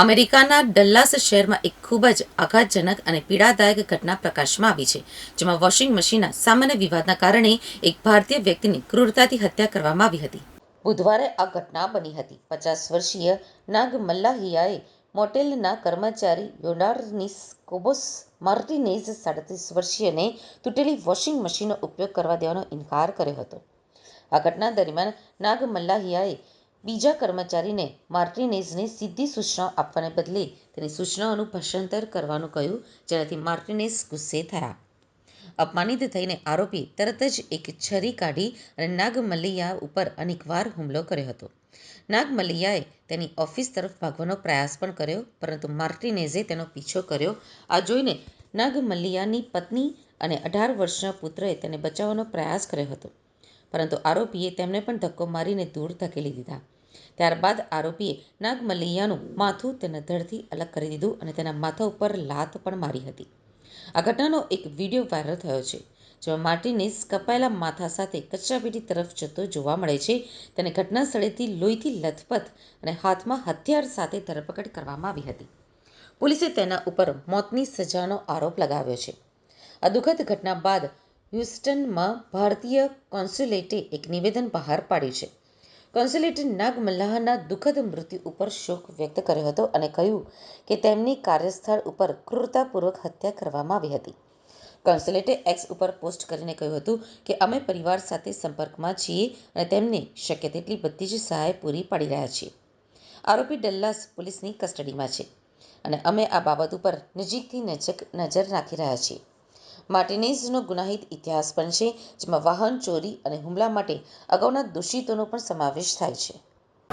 અમેરિકાના ડલ્લાસ શહેરમાં એક ખૂબ જ આઘાતજનક અને પીડાદાયક ઘટના પ્રકાશમાં આવી છે, જેમાં વોશિંગ મશીનના સામાન્ય વિવાદના કારણે એક ભારતીય વ્યક્તિની ક્રૂરતાથી હત્યા કરવામાં આવી હતી. બુધવારે આ ઘટના બની હતી. પચાસ વર્ષીય નાગ મલ્લાહિયાએ મોટેલના કર્મચારી યોનાર્નિસ કોબોસ માર્ટિનેઝ સાડત્રીસ વર્ષીયને તૂટેલી વોશિંગ મશીનનો ઉપયોગ કરવા દેવાનો ઇનકાર કર્યો હતો. આ ઘટના દરમિયાન નાગ મલ્લાહિયાએ બીજા કર્મચારીને માર્ટિનેઝને સીધી સૂચનાઓ આપવાને બદલે તેની સૂચનાઓનું ભાષાંતર કરવાનું કહ્યું, જેનાથી માર્ટિનેઝ ગુસ્સે થયા. અપમાનિત થઈને આરોપી તરત જ એક છરી કાઢી અને નાગ મલ્લૈયા ઉપર અનેકવાર હુમલો કર્યો હતો. નાગ મલ્લૈયાએ તેની ઓફિસ તરફ ભાગવાનો પ્રયાસ પણ કર્યો, પરંતુ માર્ટિનેઝે તેનો પીછો કર્યો. આ જોઈને નાગ મલ્લૈયાની પત્ની અને અઢાર વર્ષના પુત્રએ તેને બચાવવાનો પ્રયાસ કર્યો હતો, પરંતુ આરોપીએ તેમને પણ ધક્કો મારીને દૂર ધકેલી દીધા. ત્યારબાદ આરોપીએ નાગમલ્લિયાનું માથું તેના ધડથી અલગ કરી દીધું અને તેના માથા ઉપર લાત પણ મારી હતી. આ ઘટનાનો એક વીડિયો વાયરલ થયો છે, જેમાં માર્ટિનેઝ કપાયેલા માથા સાથે કચરાપેટી તરફ જતો જોવા મળે છે. તેને ઘટના સ્થળેથી લોહીથી લથપથ અને હાથમાં હથિયાર સાથે ધરપકડ કરવામાં આવી હતી. પોલીસે તેના ઉપર મોતની સજાનો આરોપ લગાવ્યો છે. આ દુઃખદ ઘટના બાદ હ્યુસ્ટનમાં ભારતીય કોન્સ્યુલેટે એક નિવેદન બહાર પાડ્યું છે. કોન્સ્યુલેટે નાગ મલ્લાહના દુઃખદ મૃત્યુ ઉપર શોક વ્યક્ત કર્યો હતો અને કહ્યું કે તેમની કાર્યસ્થળ ઉપર ક્રૂરતાપૂર્વક હત્યા કરવામાં આવી હતી. કોન્સ્યુલેટે એક્સ ઉપર પોસ્ટ કરીને કહ્યું હતું કે અમે પરિવાર સાથે સંપર્કમાં છીએ અને તેમને શક્ય તેટલી બધી જ સહાય પૂરી પાડી રહ્યા છીએ. આરોપી ડલ્લાસ પોલીસની કસ્ટડીમાં છે અને અમે આ બાબત ઉપર નજીકથી નજક નજર રાખી રહ્યા છીએ. માર્ટિનેઝનો ગુનાહિત ઇતિહાસ પણ છે, જેમાં વાહન, ચોરી અને હુમલા માટે અગાઉના દોષિતોનો પણ સમાવેશ થાય છે.